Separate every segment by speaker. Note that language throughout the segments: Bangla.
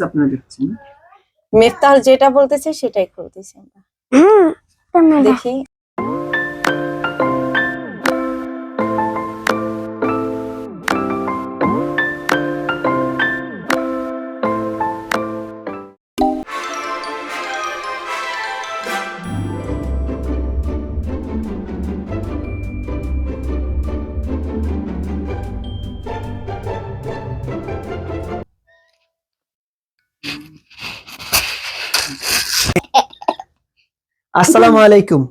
Speaker 1: আপনারা দেখছেন
Speaker 2: মেফতাল যেটা বলতেছে সেটাই করতেছি আমরা।
Speaker 3: হ্যাঁ
Speaker 2: দেখি।
Speaker 1: আসসালামু আলাইকুম।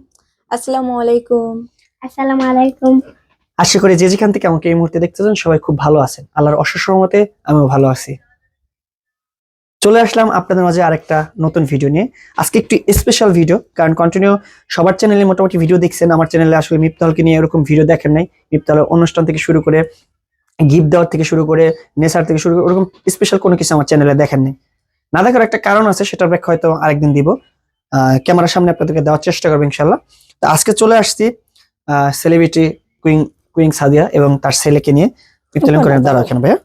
Speaker 2: আসসালামু আলাইকুম।
Speaker 3: আসসালামু আলাইকুম।
Speaker 1: আশা করি যে যেখান থেকে আমাকে এই মুহূর্তে দেখতেছেন সবাই খুব ভালো আছেন। আল্লাহর অশেষ রহমতে আমিও ভালো আছি। চলে আসলাম আপনাদের মাঝে আরেকটা নতুন ভিডিও নিয়ে। আজকে একটু স্পেশাল ভিডিও কারণ কন্টিনিউ সবার চ্যানেলে মোটামুটি ভিডিও দেখছেন। আমার চ্যানেলে আসলে মিপ্তাহলকে নিয়ে এরকম ভিডিও দেখেন নাই। মিপ্তাহলের অনুষ্ঠান থেকে শুরু করে গিফট দেওয়ার থেকে শুরু করে নেশার থেকে শুরু করে ওরকম স্পেশাল কোনো কিছু আমার চ্যানেলে দেখেন নাই। না দেখার একটা কারণ আছে সেটার ব্যাখ্যা হয়তো আরেকদিন দিব। ক্যামেরার সামনে আপনাদেরকে দেওয়ার চেষ্টা করব ইনশাল্লাহ তো আজকে চলে আসছি সেলিব্রিটি কুইং কুইং সাদিয়া এবং তার ছেলেকে নিয়ে মিপ্তাল করে দাঁড়াও এখানে ভাইয়া।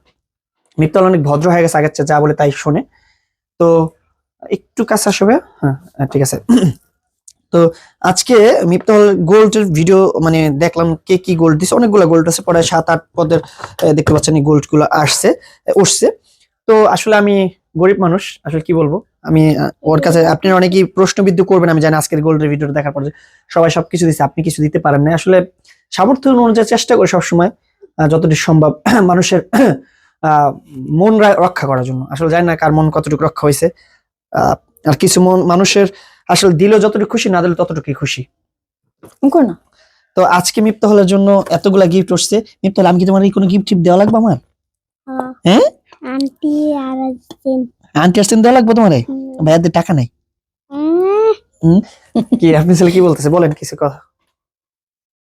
Speaker 1: মিপ্তাল অনেক ভদ্র হয়ে গেছে আগের চেয়ে যা বলে তাই শোনে। তো একটু কাছে আসবে হ্যাঁ হ্যাঁ, ঠিক আছে। তো আজকে মিপ্তাল গোল্ডের ভিডিও মানে দেখলাম কে কি গোল্ড দিছে অনেকগুলো গোল্ড আছে পরে সাত আট পদের দেখতে পাচ্ছেন গোল্ডগুলো আসছে উঠছে। তো আসলে আমি গরিব মানুষ আসলে কি বলব? আমি ওর কাছে আপনি অনেকেই প্রশ্নবিদ্ধ করবেন আমি জানি আজকের গোল্ডের ভিডিওটা দেখার পর সবাই সবকিছু দিচ্ছে আপনি কিছু দিতে পারেন না আসলে সামর্থ্য অনুযায়ী চেষ্টা করি সবসময় যতটুকু সম্ভব মানুষের মন রক্ষা করার জন্য। আসলে জানি না কার মন কতটুকু রক্ষা হয়েছে আহ, আর কিছু মন মানুষের আসলে দিলেও যতটুকু খুশি না দিলে ততটুকুই খুশি।
Speaker 2: না
Speaker 1: তো আজকে মিপ্তাহলের জন্য এতগুলা গিফট আসছে। হলে আমি কি তোমার এই কোনো গিফট টিপ দেওয়া লাগবে আমার?
Speaker 3: হ্যাঁ। আন্টি আর আসছেন
Speaker 1: আন্টি আসতেন দেওয়া লাগবে তোমার? ভাইয়াদের টাকা নাই।
Speaker 3: উম,
Speaker 1: কি আপনি ছেলে কি বলতেছে? বলেন কিছু কথা।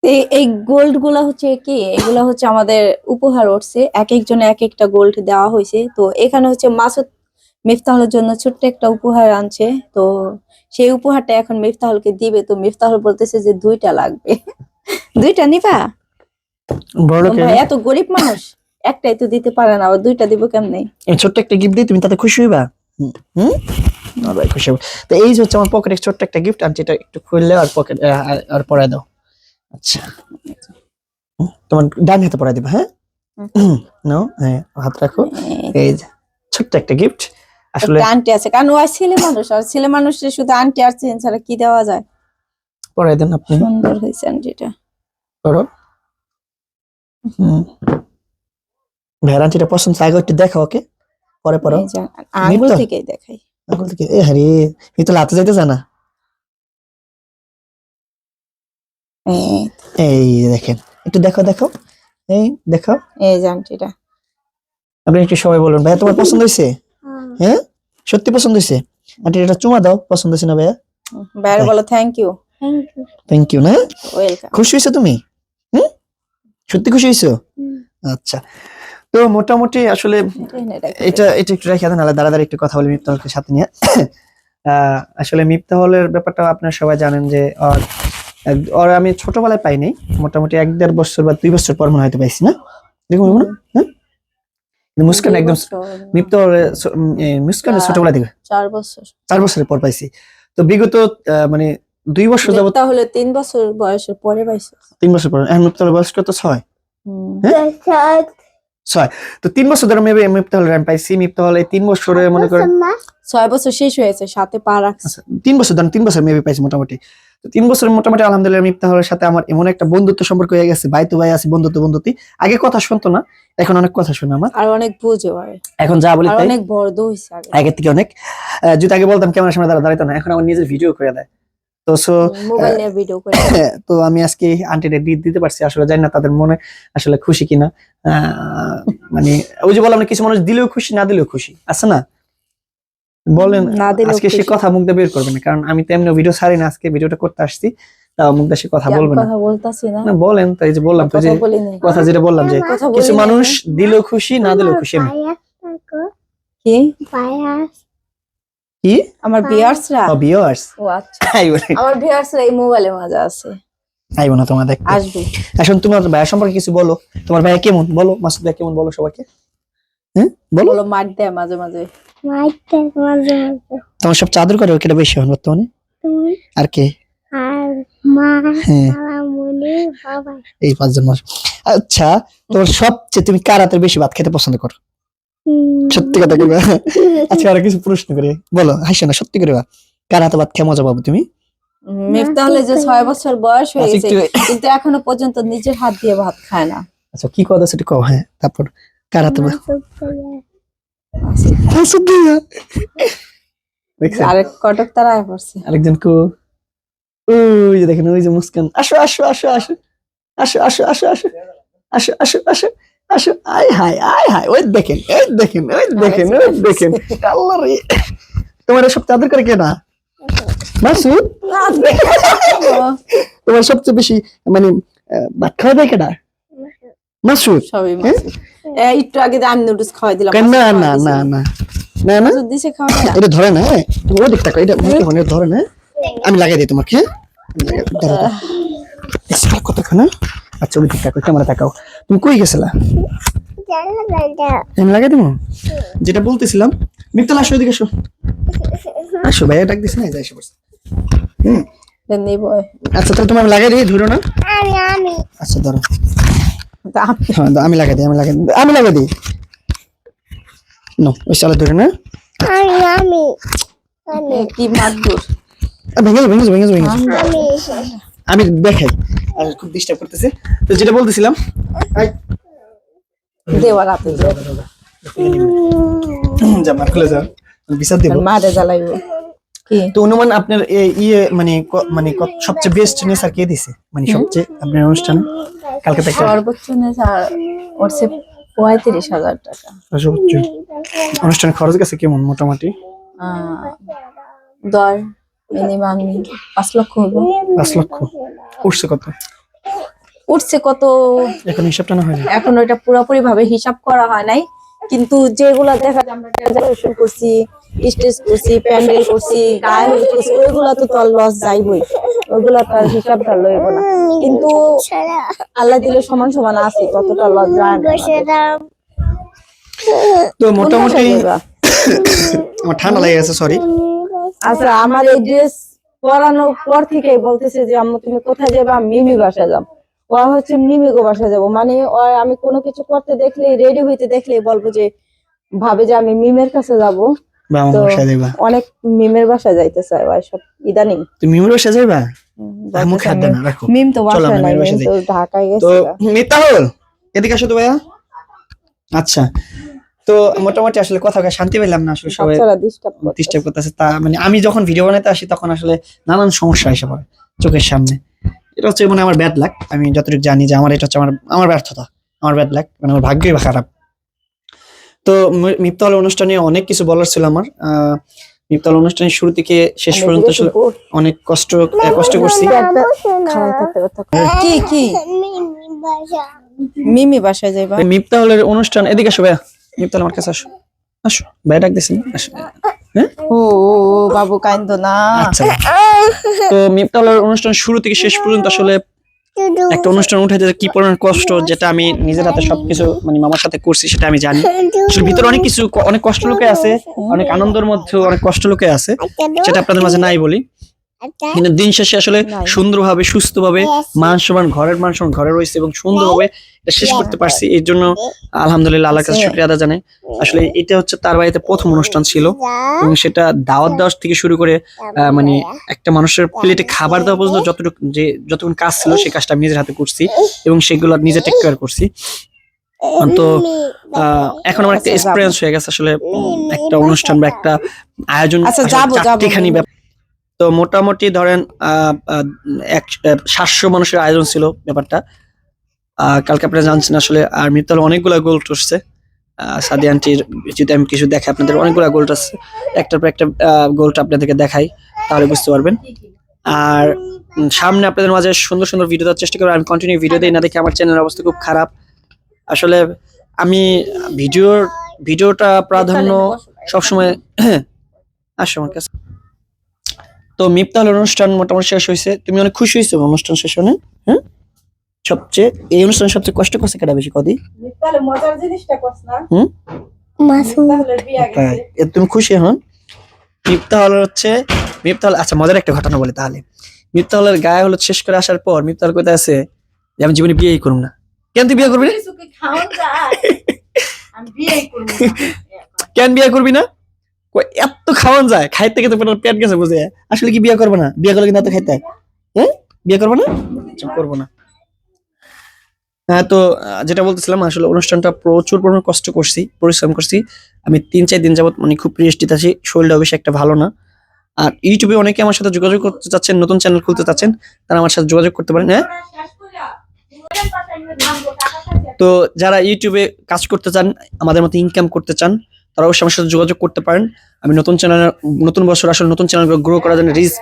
Speaker 2: এই এই গোল্ডগুলা হচ্ছে কি এগুলা হচ্ছে আমাদের উপহার উঠছে। এক একজনে এক একটা গোল্ড দেওয়া হয়েছে তো এখানে হচ্ছে মাসুদ মিফতাহলের জন্য ছোট্ট একটা উপহার আনছে। তো সেই উপহারটা এখন মিফতাহলকে দিবে। তো মিফতাহল বলতেছে যে দুইটা লাগবে। দুইটা নিবা?
Speaker 1: বড়
Speaker 2: এত গরিব মানুষ। একটাই তো দিতে পারে না আবার দুইটা দিব কেমনে?
Speaker 1: এই ছোট্ট একটা গিফট দিই তুমি তাতে খুশি হইবা? হুম। ভাই খুশি হব। তো এই যে হচ্ছে আমার পকেটে ছোট্ট একটা গিফট আর যেটা একটু খুললে আর পকেট আর পরে দাও। আচ্ছা। তোমার ডান হাতে পরে দিবা হ্যাঁ? নাও হ্যাঁ হাত রাখো। এই যে ছোট্ট একটা গিফট আসলে
Speaker 2: আন্টি আছে কারণ ও আর ছেলে মানুষ আর ছেলে মানুষের শুধু আন্টি আর চেন ছাড়া কি দেওয়া যায়?
Speaker 1: পরাই দেন আপনি।
Speaker 2: সুন্দর হয়েছে আন্টিটা
Speaker 1: করো হুম। ভ্যারান্টিটা পছন্দ আগে একটু দেখো ওকে? পরে পরো মিফতাহ?
Speaker 2: থেকেই দেখাই।
Speaker 1: আঙুল থেকে এ হারে এই তো লাতে যাইতে জানা
Speaker 2: এই-
Speaker 1: এই দেখেন একটু দেখো দেখো। এই দেখো।
Speaker 2: এই যে আন্টিটা
Speaker 1: আপনি একটু সবাই বলুন ভাইয়া তোমার পছন্দ হয়েছে?
Speaker 3: হ্যাঁ।
Speaker 1: হ্যাঁ? সত্যি পছন্দ হয়েছে? আন্টি এটা চুমা দাও পছন্দ হয়েছে না ভাইয়া?
Speaker 2: বাইরে বলো থ্যাংক ইউ
Speaker 1: থ্যাংক ইউ না? খুশি হয়েছো তুমি? হুম? সত্যি খুশি হয়েছো? আচ্ছা। তো মোটামুটি আসলে এটা এটা একটু রেখে দেন নাহলে দাঁড়া একটু কথা বলি মিফতাহলকে সাথে নিয়ে। আসলে মিফতাহলের ব্যাপারটা আপনারা সবাই জানেন যে ওর আমি ছোটবেলায় পাইনি মোটামুটি এক দেড় বছর বা দুই বছর পর মনে হয়তো পাইছি না। দেখুন মনে হ্যাঁ? মুস্কান একদম মিফতাহল মুস্কানের
Speaker 2: চার।
Speaker 1: ছোটবেলা থেকে
Speaker 2: চার বছর।
Speaker 1: চার বছরের পর পাইছি। তো বিগত আহ, মানে দুই বছর যাবত
Speaker 2: তাহলে তিন বছর বয়সের পরে পাইছে।
Speaker 1: তিন বছর পর এখন মিফতাহলের বয়স কত? ছয়। হ্যাঁ? ছয়। তো তিন বছর ধরে আমি পাইছি তিন বছরে মনে করেন
Speaker 2: ছয় বছর শেষ হয়েছে সাথে পা রাখছে।
Speaker 1: আচ্ছা, তিন বছর ধরেন তিন বছর মেবি পাইছি মোটামুটি। তো তিন বছর মোটামুটি আলহামদুলিল্লাহ মিফতাহলের সাথে আমার এমন একটা বন্ধুত্ব সম্পর্ক হয়ে গেছে ভাই তো ভাই আছে বন্ধুত্ব বন্ধুত্ব আগে কথা শুনতো না এখন অনেক কথা শুনে আমার।
Speaker 2: আর অনেক বুঝে
Speaker 1: এখন যা বলি
Speaker 2: অনেক বড় হয়েছে আগে।
Speaker 1: আগের থেকে অনেক। যদি আগে বলতাম ক্যামেরার সামনে দাঁড়া দাঁড়াইতো না এখন আমার নিজের ভিডিও করে দেয়। তো সো
Speaker 2: মোবাইল নিয়ে ভিডিও করে।
Speaker 1: তো আমি আজকে আন্টিটা দিতে পারছি আসলে জানি না তাদের মনে আসলে খুশি কিনা। মানে ওই যে বললাম না কিছু মানুষ দিলেও খুশি না দিলেও খুশি আছে না? বলেন আজকে সে কথা মুখ দিয়ে বের করবে না কারণ আমি তো এমনি ভিডিও ছাড়ি না আজকে ভিডিওটা করতে আসছি তাও মুখ দিয়ে সে কথা বলবে না। বলেন তো এই যে বললাম তো যে
Speaker 2: কথা
Speaker 1: যেটা বললাম যে কিছু মানুষ দিলেও খুশি না দিলেও খুশি আমি।
Speaker 2: কি
Speaker 3: পায়াস।
Speaker 1: কি?
Speaker 2: আমার বিয়ার্সরা
Speaker 1: ও ভিউয়ার্স
Speaker 2: ও আচ্ছা। আমার বিয়ার্সরা এই মোবাইলে মজা আছে।
Speaker 1: আইব না তোমার দেখতে
Speaker 2: আসবে।
Speaker 1: এখন তোমার ভাইয়া সম্পর্কে কিছু বলো। তোমার ভাইয়া কেমন? বলো মাসুদ ভাই কেমন? বলো সবাইকে। হ্যাঁ? বলো।
Speaker 2: বলো মার দেয় মাঝে মাঝে।
Speaker 3: মাইতে মাঝে মাঝে।
Speaker 1: তোমার সব চাদর করে কেটা বেশি হন বর্তমানে? আর কে?
Speaker 3: আর মা
Speaker 1: হ্যাঁ। এই পাঁচজন মানুষ আচ্ছা তোমার সবচেয়ে তুমি কার হাতের বেশি ভাত খেতে পছন্দ করো? সত্যি কথা কইবা? আচ্ছা আর কিছু প্রশ্ন করি। বলো হাসো না সত্যি করে বা। কার হাতে ভাত খেয়ে মজা পাবো তুমি?
Speaker 2: মিফতাহলে যে ছয় বছর বয়স হয়ে
Speaker 1: আচ্ছা,
Speaker 2: গেছে কিন্তু এখনও পর্যন্ত নিজের হাত দিয়ে ভাত খায় না।
Speaker 1: আচ্ছা কি কথা সেটা কও হ্যাঁ তারপর। কার হাতে ভাত?
Speaker 2: আরেক কটক তারা আয় পড়ছে।
Speaker 1: আরেকজন কো ওই যে দেখেন ওই যে মুস্কান। আসো আসো আসো আসো। আসো আসো আসো আসো আসো আসো আসো। আসো আয় হায় আয় হায় ওই দেখেন ওই দেখেন ওই দেখেন ওই দেখেন আল্লাহ রে তোমার সব চাদর করে কে না মাসুদ তোমার সবচেয়ে বেশি মানে ভাত খাওয়া দেয় কেনা মাসুদ
Speaker 2: একটু আগে দিয়ে আমি নুডলস খাওয়াই দিলাম
Speaker 1: না না না না না না
Speaker 2: দিছে খাওয়া
Speaker 1: এটা ধরে না হ্যাঁ তুমি ওই দিকটা এটা মুখে মনে ধরে না আমি লাগাই দিই তোমাকে হ্যাঁ? ধরো। কতক্ষণ হ্যাঁ? আচ্ছা ওই দিকটা ক্যামেরা তাকাও তুমি কই গেছিলা?
Speaker 3: জানো দাদা
Speaker 1: আমি লাগাই দিব যেটা বলতেছিলাম মিত্তাল আসো এদিকে আসো। আসো ভাইয়া ডাক দিস না এই যে এসে পড়ছে হুম।
Speaker 2: দেন নিব
Speaker 1: আচ্ছা তাহলে তুমি আমি লাগাই দিই ধরো না।
Speaker 3: আমি আমি।
Speaker 1: আচ্ছা ধরো।
Speaker 2: তা আমি-
Speaker 1: হ্যাঁ আমি লাগাই দিই আমি লাগাই আমি লাগাই দিই। নো ওই চালে ধরে না।
Speaker 3: আমি আমি। আমি
Speaker 2: কি মাদুর
Speaker 1: ভেঙে যাবে, ভেঙে যাবে, ভেঙে যাবে, ভেঙে।
Speaker 3: আমি
Speaker 1: দেখাই। আর খুব ডিস্টার্ব করতেছে। তো যেটা বলতেছিলাম আই,
Speaker 2: দেওয়ার হাতে দিয়ে।
Speaker 1: খুলে যা বিচার দিব।
Speaker 2: মারে জ্বালাইব।
Speaker 1: তো অনুমান আপনার ইয়ে মানে মানে সবচেয়ে বেস্ট কে দিছে? মানে সবচেয়ে আপনার অনুষ্ঠান? কালকে থেকে
Speaker 2: সর্বোচ্চ নেশা ওরছে পঁয়ত্রিশ হাজার টাকা।
Speaker 1: সর্বোচ্চ। অনুষ্ঠান খরচ গেছে কেমন মোটামুটি?
Speaker 2: আহ, দর মিনিমাম পাঁচ লক্ষ হইব।
Speaker 1: পাঁচ লক্ষ? উঠছে কত?
Speaker 2: উঠছে কত?
Speaker 1: এখন হিসাবটা না? হয়নি
Speaker 2: এখন ওইটা পুরোপুরি ভাবে হিসাব করা হয় নাই। কিন্তু যেগুলা দেখা যায় আমরা করছি স্টেজ করছি প্যান্ডেল করছি গায়ে করছি ওইগুলা তো তোর লস যাইবই। তার লইব না। কিন্তু আল্লাহ দিলে সমান সমান আছে ততটা লস যায় না।
Speaker 1: তো মোটামুটি? আমার ঠান্ডা লেগে গেছে সরি
Speaker 2: আচ্ছা আমার এই ড্রেস পরানোর পর থেকে বলতেছে যে আম্মু তুমি কোথায় যাবে? আমি মিমি বাসা যাব। ও হচ্ছে মিমি গো বাসা যাব। মানে আমি কোনো কিছু করতে দেখলে রেডি হইতে দেখলে বলব যে ভাবে যে আমি মিমের কাছে যাব। তো অনেক মিমের বাসা যাইতে চাই ভাই সব ইদানিং।
Speaker 1: তুমি মিমুর বাসায় যাইবা? আমু
Speaker 2: বলতেছে
Speaker 1: খাদ্য না রাখো।
Speaker 2: মিম তো
Speaker 1: আমরা
Speaker 2: নাই মিম তো ঢাকায়
Speaker 1: তো
Speaker 2: গেছে
Speaker 1: এদিকে আসো তো ভাইয়া। আচ্ছা তো মোটামুটি আসলে কথা শান্তি পেলাম না আসলে সবাই
Speaker 2: ডিস্টার্ব
Speaker 1: করতেছে তা মানে আমি যখন ভিডিও বানাতে আসি তখন আসলে নানান সমস্যা এসে পড়ে চোখের সামনে এটা হচ্ছে মানে আমার ব্যাড লাক আমি যতটুকু জানি যে আমার এটা হচ্ছে আমার আমার ব্যর্থতা আমার ব্যাড লাক মানে আমার ভাগ্যই বা খারাপ তো মি- মিফতাল অনুষ্ঠানে অনেক কিছু বলার ছিল আমার আহ, মিফতাল অনুষ্ঠানের শুরু থেকে শেষ পর্যন্ত আসলে অনেক কষ্ট কষ্ট করছি
Speaker 2: কি কি
Speaker 3: মিমি বাসা
Speaker 2: মিমি বাসায় যাইবা
Speaker 1: তো মিফতাহলের অনুষ্ঠান এদিকে আসো ভাইয়া মিফতাল আমার কাছে আসো। আসো ভাই আসো। হ্যাঁ?
Speaker 2: ও ও, ও, বাবু কাইন্দ না।
Speaker 1: আচ্ছা। তো মিফতাহলের অনুষ্ঠান শুরু থেকে শেষ পর্যন্ত আসলে একটা অনুষ্ঠান উঠাইতে কি পরিমাণ কষ্ট যেটা আমি নিজের হাতে সবকিছু মানে মামার সাথে করছি সেটা আমি জানি। আসলে ভিতরে অনেক কিছু অনেক কষ্ট লোকে আছে অনেক আনন্দের মধ্যে অনেক কষ্ট লোকে আছে সেটা আপনাদের মাঝে নাই বলি। কিন্তু দিন শেষে আসলে। সুন্দরভাবে সুস্থভাবে মান সমান ঘরের মান সমান ঘরে রয়েছে এবং সুন্দরভাবে এটা শেষ করতে পারছি। এর জন্য আলহামদুলিল্লাহ আল্লাহর কাছে শুক্রিয়া আদা জানাই। আসলে এটা হচ্ছে তার বাড়িতে প্রথম অনুষ্ঠান ছিল এবং সেটা দাওয়াত দেওয়ার থেকে শুরু করে মানে একটা মানুষের প্লেটে খাবার দেওয়া পর্যন্ত যতটুকু যে যতক্ষণ কাজ ছিল সেই কাজটা আমি নিজের হাতে করছি এবং সেগুলো নিজে টেক কেয়ার করছি। তো আহ, এখন আমার একটা এক্সপিরিয়েন্স হয়ে গেছে আসলে একটা অনুষ্ঠান বা একটা আয়োজন
Speaker 2: আচ্ছা, যাব, যাব।
Speaker 1: চারটিখানি ব্যাপার তো মোটামুটি ধরেন এক সাতশো মানুষের আয়োজন ছিল ব্যাপারটা। কালকে আপনারা জানছেন আসলে আর মিত্তাল অনেকগুলো গোল টসছে সাদি আন্টির যদি আমি কিছু দেখাই আপনাদের অনেকগুলো গোল টসছে একটার পর একটা গোলটা আপনাদেরকে দেখাই তাহলে বুঝতে পারবেন। আর সামনে আপনাদের মাঝে সুন্দর সুন্দর ভিডিও দেওয়ার চেষ্টা করব। আমি কন্টিনিউ ভিডিও দিই না দেখে আমার চ্যানেলের অবস্থা খুব খারাপ। আসলে আমি ভিডিওর ভিডিওটা প্রাধান্য সবসময় আসো আমার কাছে। তো মিফতাল অনুষ্ঠান মোটামুটি শেষ হয়েছে। তুমি অনেক খুশি হয়েছো অনুষ্ঠান শেষ হলে হ্যাঁ? সবচেয়ে এই অনুষ্ঠানে সবচেয়ে কষ্ট করছে কেটা বেশি কদি
Speaker 2: মজার জিনিসটা করছ না?
Speaker 3: মাসুদ
Speaker 1: তুমি খুশি হল হচ্ছে মিফতা হল আচ্ছা মজার একটা ঘটনা বলি তাহলে। মিফতা হলের গায়ে হলুদ শেষ করে আসার পর মিফতা হল কোথায় আছে? যে আমি জীবনে বিয়েই করব না। কেন তুই বিয়ে করবি না। কেন বিয়ে করবি না? এত খাওয়ান যায় খাইতে খেতে পেট গেছে বুঝে। আসলে কি বিয়ে করব না? বিয়ে করলে কিন্তু এত খাইতে হ্যাঁ। বিয়ে করব না? আচ্ছা, করব না। হ্যাঁ তো যেটা বলতেছিলাম আসলে অনুষ্ঠানটা প্রচুর পরিমাণ কষ্ট করছি পরিশ্রম করছি। আমি তিন চার দিন যাবত মানে খুব রেস্টিতে আছি শরীরটা বেশি একটা ভালো না। আর ইউটিউবে অনেকে আমার সাথে যোগাযোগ করতে চাচ্ছেন নতুন চ্যানেল খুলতে চাচ্ছেন তারা আমার সাথে যোগাযোগ করতে পারেন হ্যাঁ? তো যারা ইউটিউবে কাজ করতে চান আমাদের মতো ইনকাম করতে চান তারা অবশ্যই আমার সাথে যোগাযোগ করতে পারেন। আমি নতুন চ্যানেল নতুন বছর আসলে নতুন চ্যানেলগুলো গ্রো করার জন্য রিচ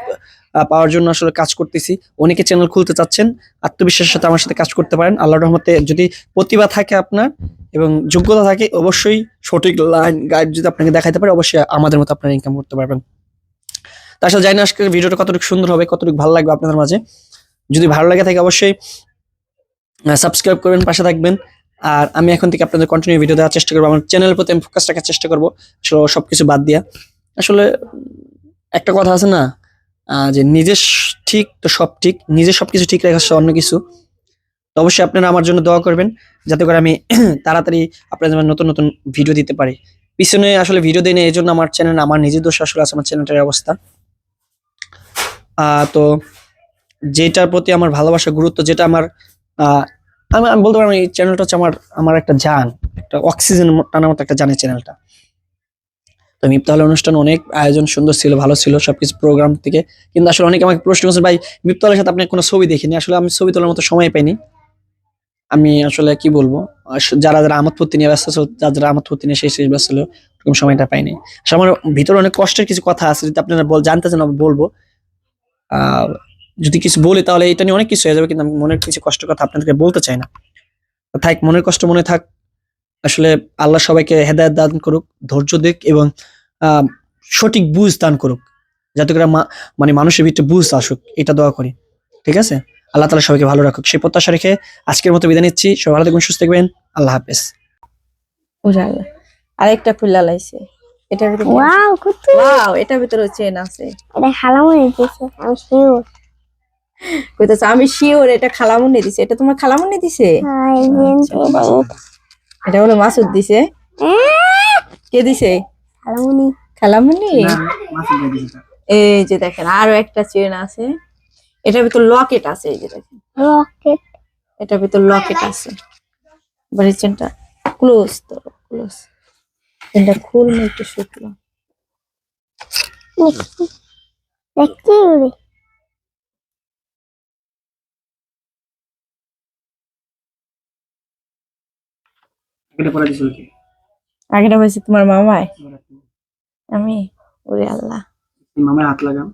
Speaker 1: পাওয়ার জন্য আসলে কাজ করতেছি। অনেকে চ্যানেল খুলতে চাচ্ছেন, আত্মবিশ্বাসের সাথে আমার সাথে কাজ করতে পারেন। আল্লাহর রহমতে যদি প্রতিভা থাকে আপনার এবং যোগ্যতা থাকে, অবশ্যই সঠিক লাইন গাইড যদি আপনাকে দেখাতে পারে, অবশ্যই আমাদের মতো আপনারা ইনকাম করতে পারবেন। তার সাথে জানি না আজকের ভিডিওটা কতটুকু সুন্দর হবে, কতটুকু ভালো লাগবে আপনাদের মাঝে। যদি ভালো লাগে থাকে অবশ্যই সাবস্ক্রাইব করবেন, পাশে থাকবেন। আর আমি এখন থেকে আপনাদের কন্টিনিউ ভিডিও দেওয়ার চেষ্টা করব। আমার চ্যানেলের প্রতি আমি ফোকাস রাখার চেষ্টা করব। আসলে সবকিছু বাদ দিয়া। আসলে একটা কথা আছে না যে নিজের ঠিক তো সব ঠিক নিজের সবকিছু ঠিক রাখা অন্য কিছু। তো অবশ্যই আপনারা আমার জন্য দোয়া করবেন, যাতে করে আমি তাড়াতাড়ি আপনাদের নতুন নতুন ভিডিও দিতে পারি। পিছনে আসলে ভিডিও দিই না এই জন্য আমার চ্যানেল আমার নিজের দোষ আসলে আছে, আমার চ্যানেলটার অবস্থা। তো যেটার প্রতি আমার ভালোবাসা, গুরুত্ব, যেটা আমার আমি আমি বলতে পারি এই চ্যানেলটা হচ্ছে আমার আমার একটা জান একটা অক্সিজেন টানার মতো একটা জানের চ্যানেলটা তো মিপ্তাহল অনুষ্ঠান অনেক আয়োজন সুন্দর ছিল, ভালো ছিল, সবকিছু প্রোগ্রাম থেকে। কিন্তু আসলে অনেকে আমাকে প্রশ্ন করছেন ভাই মিপ্তাহলের সাথে আপনি কোনো ছবি দেখিনি? আসলে আমি ছবি তোলার মতো সময় পাইনি। আমি আসলে কি বলব যারা যারা আমোদ ফুর্তি নিয়ে ব্যস্ত ছিল, যারা যারা আমোদ ফুর্তি নিয়ে সেই সেই ব্যস্ত ছিল, ওরকম সময়টা পাইনি। আসলে আমার ভিতরে অনেক কষ্টের কিছু কথা আছে, যদি আপনারা বল, জানতে চান, আমি বলব। যদি কিছু বলি তাহলে এটা নিয়ে অনেক কিছু হয়ে যাবে কিন্তু আমি মনের কিছু কষ্ট কথা আপনাদেরকে বলতে চাই না। তো থাক মনের কষ্ট মনে থাক। আসলে আল্লাহ সবাইকে হেদায়ত দান করুক ধৈর্য দিক এবং আহ, সঠিক বুঝ দান করুক। যাতে করে মা- মানে মানুষের ভিতরে বুঝ আসুক এটা দোয়া করি। ঠিক আছে? আল্লাহ তালা সবাইকে ভালো রাখুক। সেই প্রত্যাশা রেখে আজকের মতো বিদায় নিচ্ছি। সবাই ভালো থাকবেন সুস্থ থাকবেন। আল্লাহ হাফেজ।
Speaker 2: আরেকটা ফুল্লা লাইছে। এটার ভিতরে
Speaker 3: ওয়াও কত
Speaker 2: ওয়াও এটার ভিতরে চেন আছে।
Speaker 3: এটা খালামুনি দিছে আমি শিওর
Speaker 2: কইতাছে আমি শিওর এটা খালামুনি দিছে। এটা তোমার খালামুনি দিছে? এটা হলো মাসুদ দিছে। কে দিছে?
Speaker 3: খালামুনি
Speaker 2: খালামুনি এই যে দেখেন আরও একটা চেন আছে। এটার ভিতর লকেট আছে এই যে দেখেন।
Speaker 3: রকেট
Speaker 2: এটার ভিতর লকেট আছে। বাড়ির চেনটা ক্লোজ তো ক্লোজ চেনটা খুললে একটু শুকলো।
Speaker 3: দেখতে
Speaker 2: আগেটা হয়েছে তোমার মামায় আমি ওরে আল্লাহ।
Speaker 1: মামার হাত লাগাম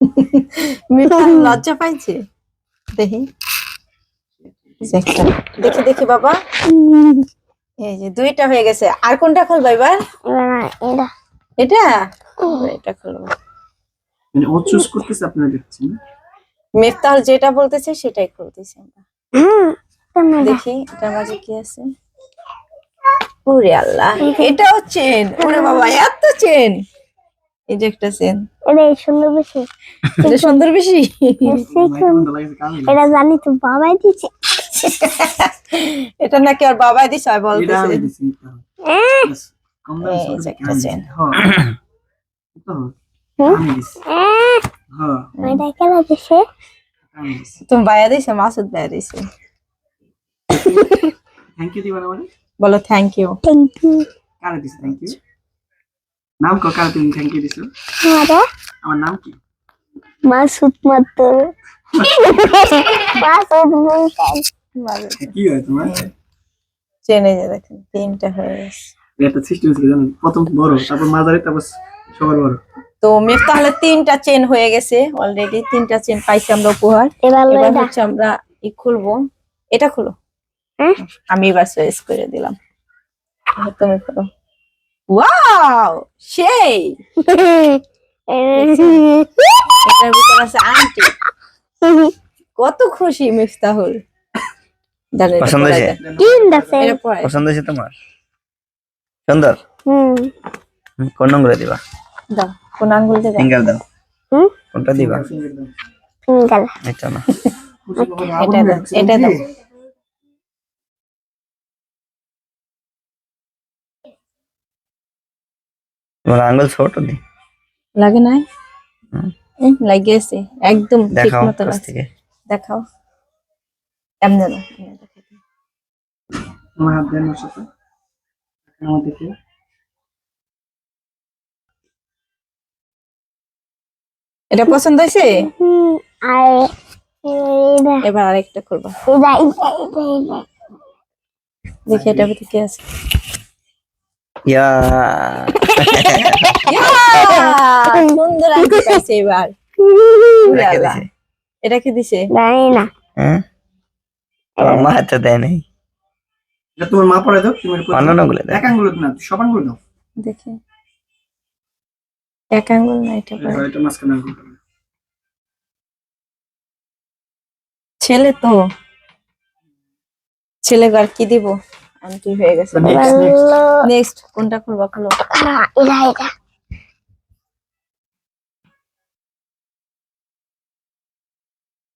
Speaker 2: লজ্জা পাইছে? দেখি। দেখি দেখি বাবা। এই যে দুইটা হয়ে গেছে। আর কোনটা খুলবা এবার?
Speaker 3: এটা?
Speaker 2: এটা এটা খুলবো।
Speaker 1: মানে ও চুজ করতেছে আপনারা দেখছেন
Speaker 2: মেফতাল যেটা বলতেছে সেটাই খুলতেছে আমরা। দেখি এটার মাঝে কি আছে? ওরে আল্লাহ এটাও চেন। ওরে বাবা এত চেন। এই যে একটা চেন।
Speaker 3: এটা সুন্দর বেশি।
Speaker 2: এটা সুন্দর বেশি?
Speaker 3: এটা জানি তো বাবাই দিছে
Speaker 2: এটা নাকি আর বাবাই দিছে আর বলতেছে। এই যে একটা চেন
Speaker 3: দিছে
Speaker 2: তুমি বায়া দিছে মাসুদ বায়া দিছে
Speaker 1: থ্যাংক ইউ দিবা মানে?
Speaker 2: বলো থ্যাংক ইউ
Speaker 3: থ্যাংক ইউ
Speaker 1: কারে দিছ থ্যাংক ইউ নাম কো কারে তুমি থ্যাংক ইউ দিছো?
Speaker 3: আমারে?
Speaker 1: আমার নাম কি?
Speaker 3: মাসুদ মাত্র মাসুদ মুলতান
Speaker 1: কি হয় তোমার?
Speaker 2: চেনে যে দেখেন তিনটা হয়ে গেছে।
Speaker 1: একটা সিস্টেম ছিল জানেন প্রথম বড় তারপর মাঝারি তারপর সবার বড়।
Speaker 2: তো মেফ তাহলে তিনটা চেন হয়ে গেছে অলরেডি তিনটা চেন পাইছি আমরা উপহার।
Speaker 3: এবার
Speaker 2: হচ্ছে আমরা ই খুলবো। এটা খুলো।
Speaker 3: হ্যাঁ?
Speaker 2: আমি এবার চয়েস করে দিলাম। তুমি খুলো ওয়াও সেই! এটার ভিতরে আছে আংটি। কত খুশি মিফতাহুল
Speaker 4: পছন্দ হয়েছে? পছন্দ হয়েছে তোমার? সুন্দর?
Speaker 3: হুম।
Speaker 4: কোন নম্বরে দিবা?
Speaker 2: দাও কোন আঙ্গুল দেবে
Speaker 4: ফিঙ্গার দাও।
Speaker 3: হুম?
Speaker 4: কোনটা দিবা?
Speaker 3: সিঙ্গেল।
Speaker 4: এটা না।
Speaker 2: এটা দাও এটা দাও।
Speaker 4: তোমার আঙ্গুল ছোট দি।
Speaker 2: লাগে নাই? লাগিয়েছে একদম ঠিক
Speaker 4: দেখাও
Speaker 2: মতো লাগছে।
Speaker 4: থেকে।
Speaker 2: দেখাও। এমনি দাও, এমনি দেখাও।
Speaker 1: আমার হাত দেন সাথে দেখে।
Speaker 2: এটা পছন্দ হয়েছে?
Speaker 3: এটা।
Speaker 2: এবার আরেকটা করবা দেখি এটা ভিতরে কি আছে।
Speaker 4: ইয়া।
Speaker 2: ইয়া! এটা কি দিছে?
Speaker 3: না।
Speaker 4: হ্যাঁ? আমার হাতে দেয় নাই।
Speaker 1: এটা তোমার মা পড়ে দাও তুমি এক আঙ্গুলো না সব আঙ্গুলো দাও।
Speaker 2: দেখি। এক আঙ্গুল না এটা পরে।
Speaker 1: এটা মাঝখানে আঙ্গুল
Speaker 2: ছেলে তো। ছেলে আর কি দিব? আংটি হয়ে গেছে। নেক্সট কোনটা করবা খুলো।
Speaker 3: এটা এটা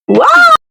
Speaker 2: ওয়াও